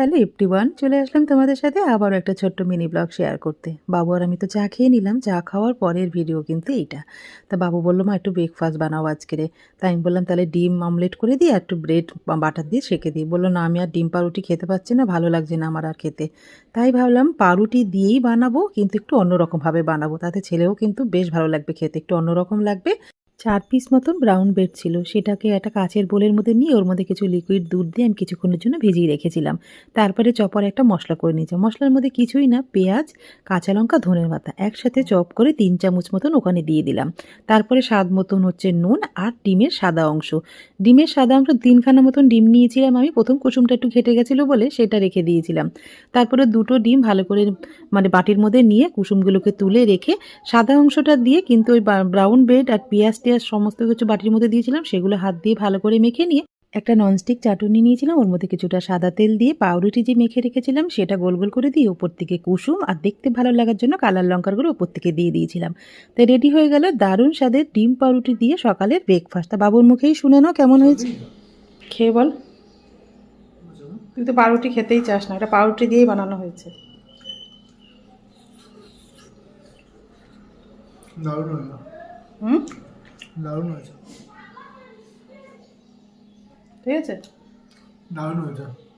Hello one চলে আসলাম তোমাদের সাথে আবারও একটা ছোট্ট মিনি ব্লগ শেয়ার করতে। বাবু আর আমি তো চা খেয়ে নিলাম, চা খাওয়ার পরের ভিডিও কিন্তু এইটা। তা বাবু বলল, মা, একটু ব্রেকফাস্ট বানাও আজকেরে তাই আমি বললাম, তাহলে ডিম অমলেট করে দিই আর একটু ব্রেড বাটার দিয়ে সেঁকে দিই। বলল, না, আমি আর ডিম পাউরুটি খেতে পারছি না, ভালো লাগছে না আমার আর খেতে। তাই ভাবলাম, পাউরুটি দিয়েই বানাবো, কিন্তু একটু অন্যরকমভাবে বানাবো। তাতে ছেলেও কিন্তু বেশ ভালো লাগবে খেতে, একটু অন্যরকম লাগবে। চার পিস মতন ব্রাউন ব্রেড ছিল। সেটাকে একটা কাঁচের বোলের মধ্যে নিয়ে ওর মধ্যে কিছু লিকুইড দুধ দিয়ে আমি কিছুক্ষণের জন্য ভিজিয়ে রেখেছিলাম। তারপরে চপার একটা মশলা করে নিয়েছি। মশলার মধ্যে কিছুই না, পেঁয়াজ, কাঁচা লঙ্কা, ধনের পাতা। একসাথে চপ করে তিন চামচ মতন ওখানে দিয়ে দিলাম। তারপরে স্বাদ মতন হচ্ছে নুন আর ডিমের সাদা অংশ। ডিমের সাদা অংশ তিনখানা মতন ডিম নিয়েছিলাম আমি। প্রথম কুসুমটা একটু ঘেটে গেছিল বলে সেটা রেখে দিয়েছিলাম। তারপরে দুটো ডিম ভালো করে মানে বাটির মধ্যে নিয়ে কুসুমগুলোকে তুলে রেখে সাদা অংশটা দিয়ে কিন্তু ওই ব্রাউন ব্রেড আর পেঁয়াজ সমস্ত কিছু বাটির মধ্যে দিয়েছিলাম সেগুলো হাত দিয়ে ভালো করে মেখে নিয়ে একটা ননস্টিক চাটুনি নিয়েছিলাম ওর মধ্যে কিছুটা সাদা তেল দিয়ে পাউরুটি যে মেখে রেখেছিলাম সেটা গোল গোল করে দিয়ে ওপর থেকে কুসুম আর দেখতে ভালো লাগার জন্য কালার লঙ্কার গুঁড়ো ওপর থেকে দিয়ে দিয়েছিলাম। তো রেডি হয়ে গেল দারুণ স্বাদের ডিম পাউরুটি দিয়ে সকালের ব্রেকফাস্ট তা বাবুর মুখেই শুনে নাও কেমন হয়েছে। খেয়ে বল। তুই তো পাউরুটি খেতেই চাস না এটা পাউরুটি দিয়েই বানানো হয়েছে। দারুণ হয়েছে হুম? দারুণ হয়েছে। ঠিক আছে? দারুণ হয়েছে।